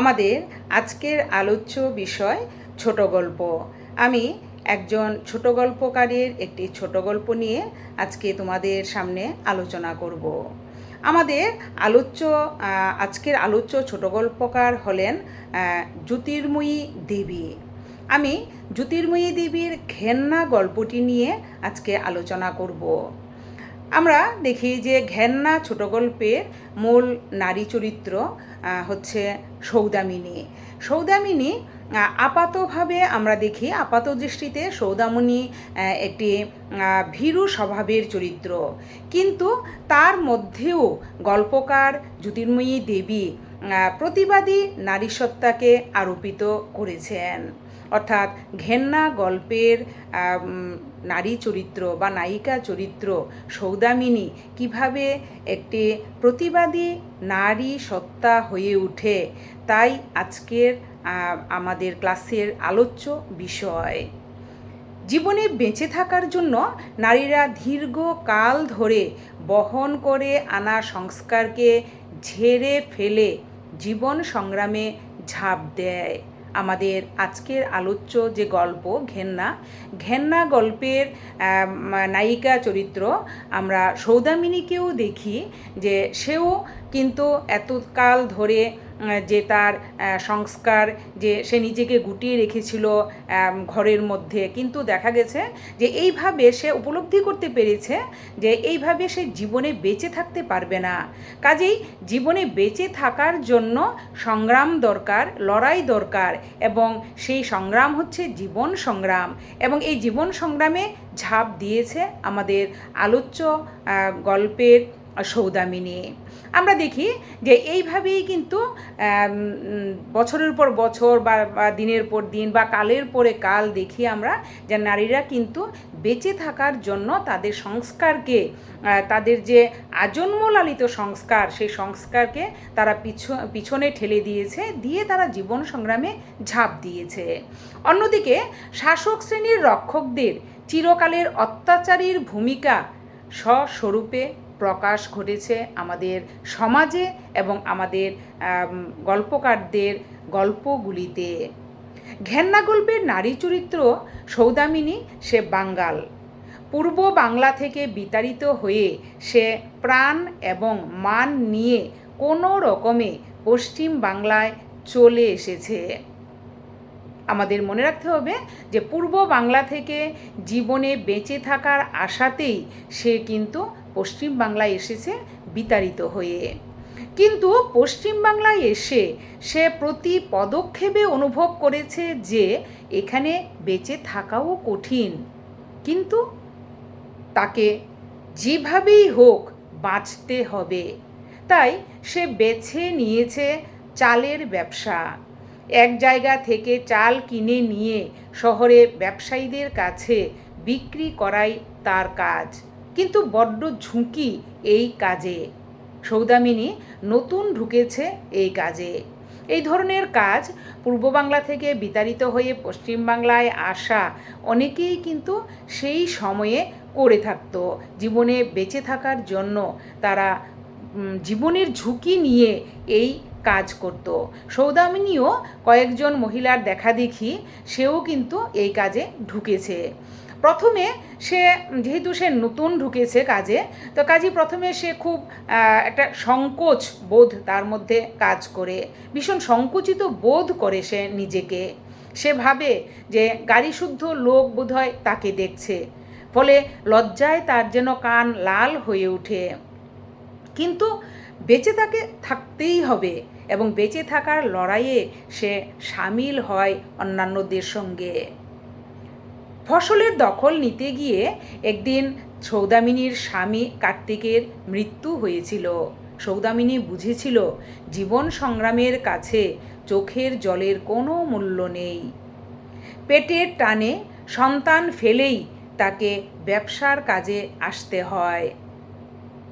আমাদের আজকের আলোচ্য বিষয় ছোট গল্প। আমি একজন ছোট গল্পকারীর একটি ছোট গল্প নিয়ে আজকে তোমাদের সামনে আলোচনা করব। আমাদের আলোচ্য আজকের আলোচ্য ছোট গল্পকার হলেন জ্যোতির্ময়ী দেবী। আমি জ্যোতির্ময়ী দেবীর ঘেন্না গল্পটি নিয়ে আজকে আলোচনা করব। আমরা দেখি যে ঘেন্না ছোট গল্পের মূল নারী চরিত্র হচ্ছে সৌদামিনী। সৌদামিনী আপাতভাবে আমরা দেখি আপাত দৃষ্টিতে সৌদামণি একটি ভীরু স্বভাবের চরিত্র। কিন্তু তার মধ্যেও গল্পকার জ্যোতির্ময়ী দেবী প্রতিবাদী নারীসত্তাকে আরোপিত করেছেন। অর্থাৎ ঘেন্না গল্পের নারী চরিত্র বা নায়িকা চরিত্র সৌদামিনী কীভাবে একটি প্রতিবাদী নারী সত্তা হয়ে ওঠে তাই আজকের আমাদের ক্লাসের আলোচ্য বিষয়। জীবনে বেঁচে থাকার জন্য নারীরা দীর্ঘ কাল ধরে বহন করে আনা সংস্কারকে ঝেড়ে ফেলে জীবন সংগ্রামে ঝাঁপ দেয়। আমাদের আজকের আলোচ্য যে গল্প, ঘেন্না ঘেন্না গল্পের নায়িকা চরিত্র আমরা সৌদামিনীকেও দেখি যে সেও কিন্তু এতকাল ধরে যে তার সংস্কার, যে সে নিজেকে গুটিয়ে রেখেছিল ঘরের মধ্যে। কিন্তু দেখা গেছে যে এইভাবে সে উপলব্ধি করতে পেরেছে যে এইভাবে সে জীবনে বেঁচে থাকতে পারবে না। কাজেই জীবনে বেঁচে থাকার জন্য সংগ্রাম দরকার, লড়াই দরকার এবং সেই সংগ্রাম হচ্ছে জীবন সংগ্রাম এবং এই জীবন সংগ্রামে ঝাঁপ দিয়েছে আমাদের আলোচ্য গল্পের সৌদামিনী। আমরা দেখি যে এইভাবেই কিন্তু বছরের পর বছর বা দিনের পর দিন বা কালের পরে কাল দেখি আমরা যে নারীরা কিন্তু বেঁচে থাকার জন্য তাদের সংস্কারকে তাদের যে আজন্ম লালিত সংস্কার, সেই সংস্কারকে তারা পিছ- পিছনে ঠেলে দিয়েছে, দিয়ে তারা জীবন সংগ্রামে ঝাঁপ দিয়েছে। অন্যদিকে শাসক শ্রেণির রক্ষকদের চিরকালের অত্যাচারীর ভূমিকা স্বস্বরূপে প্রকাশ ঘটেছে আমাদের সমাজে এবং আমাদের গল্পকারদের গল্পগুলিতে। ঘেন্না গল্পের নারী চরিত্র সৌদামিনী, সে বাঙ্গাল। পূর্ব বাংলা থেকে বিতাড়িত হয়ে সে প্রাণ এবং মান নিয়ে কোনো রকমে পশ্চিম বাংলায় চলে এসেছে। আমাদের মনে রাখতে হবে যে পূর্ব বাংলা থেকে জীবনে বেঁচে থাকার আশাতেই সে কিন্তু পশ্চিম বাংলায় এসেছে বিতাড়িত হয়ে। কিন্তু পশ্চিম বাংলায় এসে সে প্রতি পদক্ষেপে অনুভব করেছে যে এখানে বেঁচে থাকাও কঠিন। কিন্তু তাকে যেভাবেই হোক বাঁচতে হবে। তাই সে বেছে নিয়েছে চালের ব্যবসা। এক জায়গা থেকে চাল কিনে নিয়ে শহরে ব্যবসায়ীদের কাছে বিক্রি করাই তার কাজ। কিন্তু বড্ড ঝুঁকি এই কাজে। সৌদামিনী নতুন ঢুকেছে এই কাজে। এই ধরনের কাজ পূর্ব বাংলা থেকে বিতাড়িত হয়ে পশ্চিম বাংলায় আসা অনেকেই কিন্তু সেই সময়ে করে থাকতো, জীবনে বেঁচে থাকার জন্য। তারা জীবনের ঝুঁকি নিয়ে এই কাজ করত। সৌদামিনীও কয়েকজন মহিলার দেখা দেখি, সেও কিন্তু এই কাজে ঢুকেছে। প্রথমে সে, যেহেতু সে নতুন ঢুকেছে কাজে, তো কাজে প্রথমে সে খুব একটা সংকোচ বোধ তার মধ্যে কাজ করে, ভীষণ সংকুচিত বোধ করে সে নিজেকে। সে ভাবে যে গাড়ি শুদ্ধ লোক বোধহয় তাকে দেখছে, ফলে লজ্জায় তার যেন কান লাল হয়ে ওঠে। কিন্তু বেঁচে তাকে থাকতেই হবে এবং বেঁচে থাকার লড়াইয়ে সে সামিল হয় অন্যান্যদের সঙ্গে। ফসলের দখল নিতে গিয়ে একদিন সৌদামিনীর স্বামী কার্তিকের মৃত্যু হয়েছিল। সৌদামিনী বুঝেছিল, জীবন সংগ্রামের কাছে চোখের জলের কোনো মূল্য নেই। পেটের টানে সন্তান ফেলেই তাকে ব্যবসার কাজে আসতে হয়।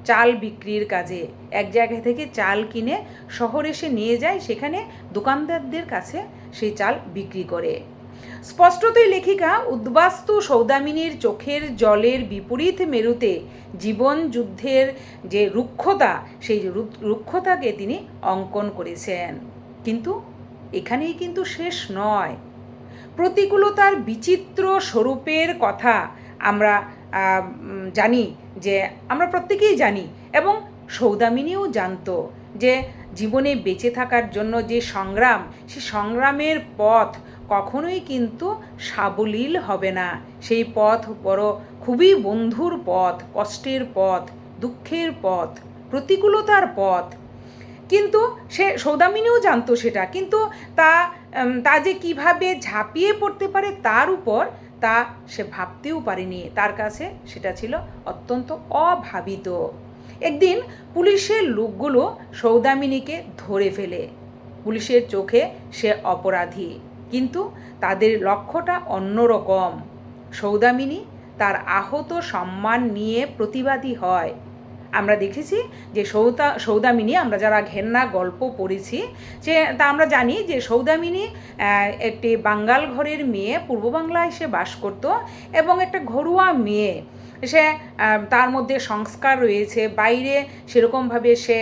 চাল বিক্রির কাজে, এক জায়গা থেকে চাল কিনে শহরে সে নিয়ে যায়, সেখানে দোকানদারদের কাছে সেই চাল বিক্রি করে। স্পষ্টতই লেখিকা উদ্বাস্তু সৌদামিনীর চোখের জলের বিপরীত মেরুতে জীবন যুদ্ধের যে রুক্ষতা, সেই রুক্ষতাকে তিনি অঙ্কন করেছেন। কিন্তু এখানেই কিন্তু শেষ নয়। প্রতিকূলতার বিচিত্র স্বরূপের কথা আমরা জানি যে, আমরা প্রত্যেকেই জানি এবং সৌদামিনীও জানতো যে, জীবনে বেঁচে থাকার জন্য যে সংগ্রাম, সে সংগ্রামের পথ কখনোই কিন্তু সাবলীল হবে না। সেই পথ বড় খুবই বন্ধুর পথ, কষ্টের পথ, দুঃখের পথ, প্রতিকূলতার পথ। কিন্তু সে সৌদামিনীও জানতো সেটা। কিন্তু তা তা যে কীভাবে ঝাঁপিয়ে পড়তে পারে তার উপর তা সে ভাবতেও পারেনি। তার কাছে সেটা ছিল অত্যন্ত অভাবিত। একদিন পুলিশের লোকগুলো সৌদামিনীকে ধরে ফেলে। পুলিশের চোখে সে অপরাধী। কিন্তু তাদের লক্ষ্যটা অন্যরকম। সৌদামিনী তার আহত সম্মান নিয়ে প্রতিবাদী হয়। আমরা দেখেছি যে সৌদা সৌদামিনী, আমরা যারা ঘেন্না গল্প পড়েছি, যে তা আমরা জানি যে সৌদামিনী একটি বাঙ্গাল ঘরের মেয়ে, পূর্ব বাংলায় সে বাস করত এবং একটা ঘরোয়া মেয়ে। সে তার মধ্যে সংস্কার রয়েছে, বাইরে সেরকমভাবে সে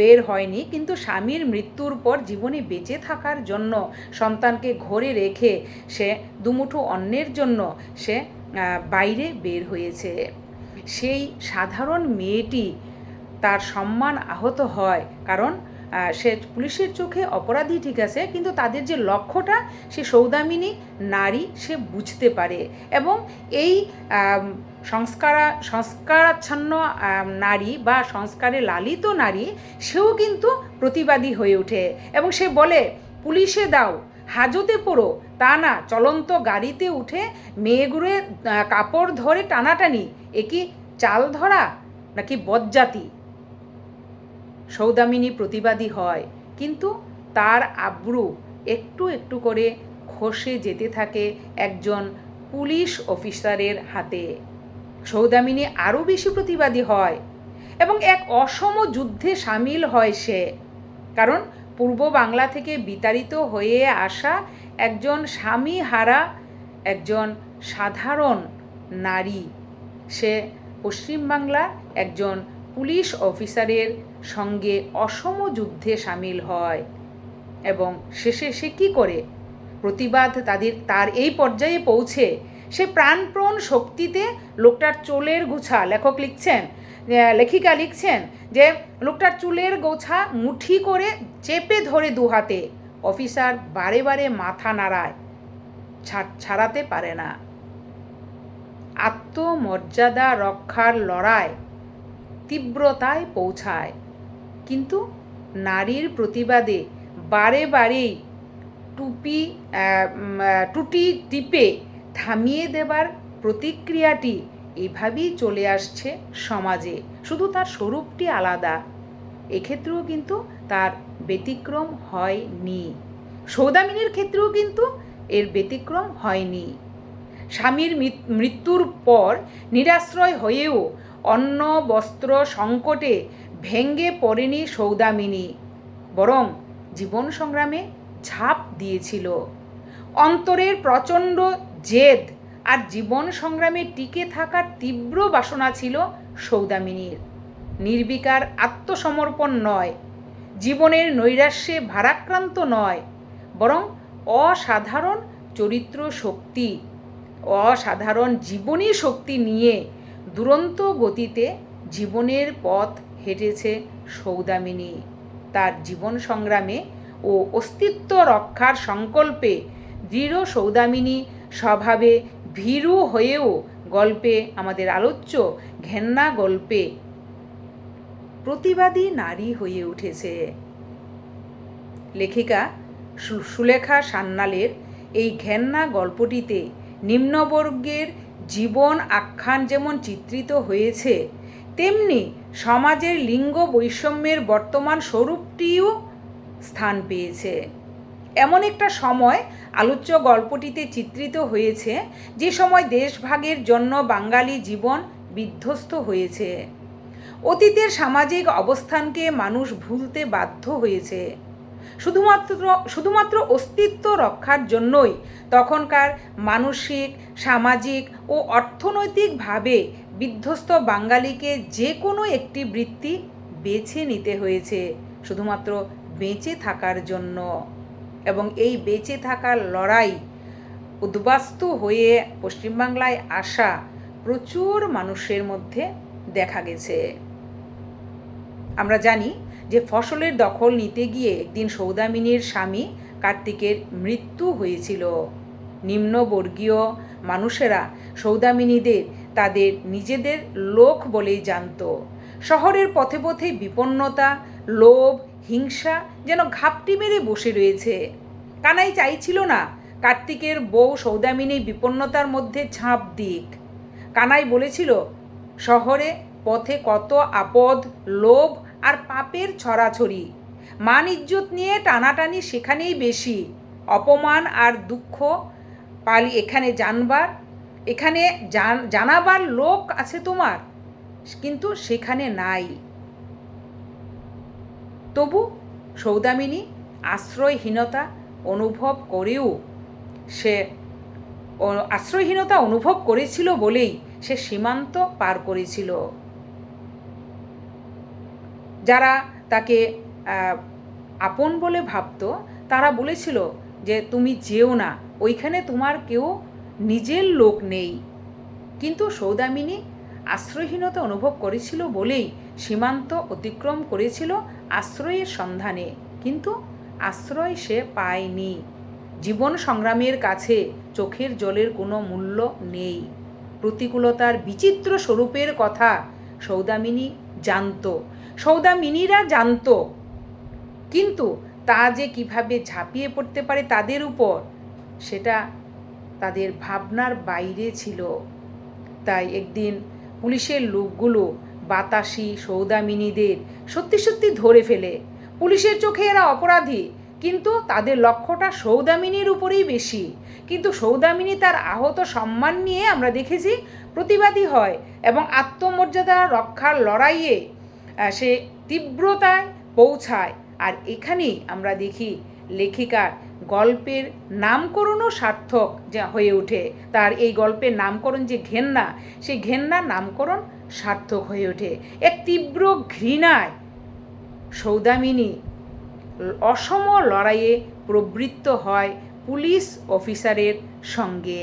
বের হয়নি। কিন্তু স্বামীর মৃত্যুর পর জীবনে বেঁচে থাকার জন্য, সন্তানকে ঘরে রেখে সে দুমুঠো অন্যের জন্য সে বাইরে বের হয়েছে। সেই সাধারণ মেয়েটি তার সম্মান আহত হয়, কারণ সে পুলিশের চোখে অপরাধী ঠিক আছে, কিন্তু তাদের যে লক্ষ্যটা, সে সৌদামিনী নারী সে বুঝতে পারে এবং এই সংস্কারা, সংস্কারাচ্ছন্ন নারী বা সংস্কারে লালিত নারী, সেও কিন্তু প্রতিবাদী হয়ে ওঠে এবং সে বলে, পুলিশে দাও, হাজতে পড়ো, তা না, চলন্ত গাড়িতে উঠে মেয়েগুড়ে কাপড় ধরে টানাটানি, এ কি চাল ধরা, নাকি বজ্জাতি সৌদামিনী প্রতিবাদী হয়। কিন্তু তার আব্রু একটু একটু করে খসে যেতে থাকে একজন পুলিশ অফিসারের হাতে। সৌদামিনী আরও বেশি প্রতিবাদী হয় এবং এক অসম যুদ্ধে সামিল হয় সে। কারণ পূর্ব বাংলা থেকে বিতাড়িত হয়ে আসা একজন স্বামী হারা একজন সাধারণ নারী। সে পশ্চিমবাংলার একজন পুলিশ অফিসারের সঙ্গে অসম যুদ্ধে সামিল হয় এবং শেষে সে কী করে? প্রতিবাদ তাদের, তার এই পর্যায়ে পৌঁছে সে প্রাণপ্রণ শক্তিতে লোকটার চুলের গুছা, লেখক লিখছেন লেখিকা লিখছেন যে লোকটার চুলের গোছা মুঠি করে চেপে ধরে দু হাতে। অফিসার বারে বারে মাথা নাড়ায় ছাড়াতে পারে না। আত্মমর্যাদা রক্ষার লড়াই তীব্রতায় পৌঁছায়। কিন্তু নারীর প্রতিবাদে বারে বারেই টুপি টুটি টিপে থামিয়ে দেবার প্রতিক্রিয়াটি এভাবেই চলে আসছে সমাজে। শুধু তার স্বরূপটি আলাদা, এক্ষেত্রেও কিন্তু তার ব্যতিক্রম হয়নি। সৌদামিনীর ক্ষেত্রেও কিন্তু এর ব্যতিক্রম হয়নি। স্বামীর মৃত্যুর পর নিরাশ্রয় হয়েও অন্ন বস্ত্র সংকটে ভেঙ্গে পড়েনি সৌদামিনী, বরং জীবন সংগ্রামে ঝাঁপ দিয়েছিল। অন্তরের প্রচণ্ড জেদ আর জীবন সংগ্রামে টিকে থাকার তীব্র বাসনা ছিল সৌদামিনীর। নির্বিকার আত্মসমর্পণ নয়, জীবনের নৈরাশ্যে ভারাক্রান্ত নয়, বরং অসাধারণ চরিত্র শক্তি অসাধারণ জীবনী শক্তি নিয়ে দুরন্ত গতিতে জীবনের পথ হেঁটেছে সৌদামিনী। তার জীবন সংগ্রামে ও অস্তিত্ব রক্ষার সংকল্পে দৃঢ় সৌদামিনী স্বভাবে ভীরু হয়েও গল্পে, আমাদের আলোচ্য ঘেন্না গল্পে প্রতিবাদী নারী হয়ে উঠেছে। লেখিকা সুলেখা সান্যালের এই ঘেন্না গল্পটিতে নিম্নবর্গের জীবন আখ্যান যেমন চিত্রিত হয়েছে, তেমনি সমাজের লিঙ্গ বৈষম্যের বর্তমান স্বরূপটিও স্থান পেয়েছে। এমন একটা সময় আলোচ্য গল্পটিতে চিত্রিত হয়েছে, যে সময় দেশভাগের জন্য বাঙালি জীবন বিধ্বস্ত হয়েছে। অতীতের সামাজিক অবস্থানকে মানুষ ভুলতে বাধ্য হয়েছে। শুধুমাত্র শুধুমাত্র অস্তিত্ব রক্ষার জন্যই তখনকার মানসিক, সামাজিক ও অর্থনৈতিকভাবে বিধ্বস্ত বাঙালিকে যে কোনো একটি বৃত্তি বেছে নিতে হয়েছে, শুধুমাত্র বেঁচে থাকার জন্য। এবং এই বেঁচে থাকার লড়াই উদ্বাস্ত হয়ে পশ্চিমবাংলায় আসা প্রচুর মানুষের মধ্যে দেখা গেছে। আমরা জানি যে ফসলের দখল নিতে গিয়ে একদিন সৌদামিনীর স্বামী কার্তিকের মৃত্যু হয়েছিল। নিম্নবর্গীয় মানুষেরা সৌদামিনীদের তাদের নিজেদের লোক বলেই জানত। শহরের পথে পথে বিপন্নতা, লোভ, হিংসা যেন ঘাপটি মেরে বসে রয়েছে। কানাই চাইছিল না কার্তিকের বউ সৌদামিনী বিপন্নতার মধ্যে ঝাঁপ দিক। কানাই বলেছিল, শহরে পথে কত আপদ, লোভ আর পাপের ছড়াছড়ি। মান ইজ্জত নিয়ে টানাটানি সেখানেই বেশি। অপমান আর দুঃখ পালি এখানে জানবার, এখানে জানাবার লোক আছে তোমার, কিন্তু সেখানে নাই। তবু সৌদামিনী আশ্রয়হীনতা অনুভব করেও সে আশ্রয়হীনতা অনুভব করেছিল বলেই সে সীমান্ত পার করেছিল। যারা তাকে আপন বলে ভাবতো, তারা বলেছিল যে, তুমি যেও না, ওইখানে তোমার কেউ নিজের লোক নেই। কিন্তু সৌদামিনী আশ্রয়হীনতা অনুভব করেছিল বলেই সীমান্ত অতিক্রম করেছিল আশ্রয়ের সন্ধানে। কিন্তু আশ্রয় সে পায়নি। জীবন সংগ্রামের কাছে চোখের জলের কোনো মূল্য নেই। প্রতিকূলতার বিচিত্র স্বরূপের কথা সৌদামিনী জানতো। সৌদামিনীরা জানতো। কিন্তু তা যে কীভাবে ঝাঁপিয়ে পড়তে পারে তাদের উপর, সেটা তাদের ভাবনার বাইরে ছিল। তাই একদিন পুলিশের লোকগুলো বাতাসি সৌদামিনীদের সত্যি সত্যি ধরে ফেলে। পুলিশের চোখে এরা অপরাধী। কিন্তু তাদের লক্ষ্যটা সৌদামিনীর উপরেই বেশি। কিন্তু সৌদামিনী তার আহত সম্মান নিয়ে আমরা দেখেছি প্রতিবাদী হয় এবং আত্মমর্যাদা রক্ষার লড়াইয়ে সে তীব্রতায় পৌঁছায়। আর এখানেই আমরা দেখি লেখিকার গল্পের নামকরণও সার্থক যা হয়ে ওঠে। তার এই গল্পের নামকরণ যে ঘেন্না সেই ঘেন্নার নামকরণ সার্থক হয়ে ওঠে। এক তীব্র ঘৃণায় সৌদামিনী অসম লড়াইয়ে প্রবৃত্ত হয় পুলিশ অফিসারের সঙ্গে।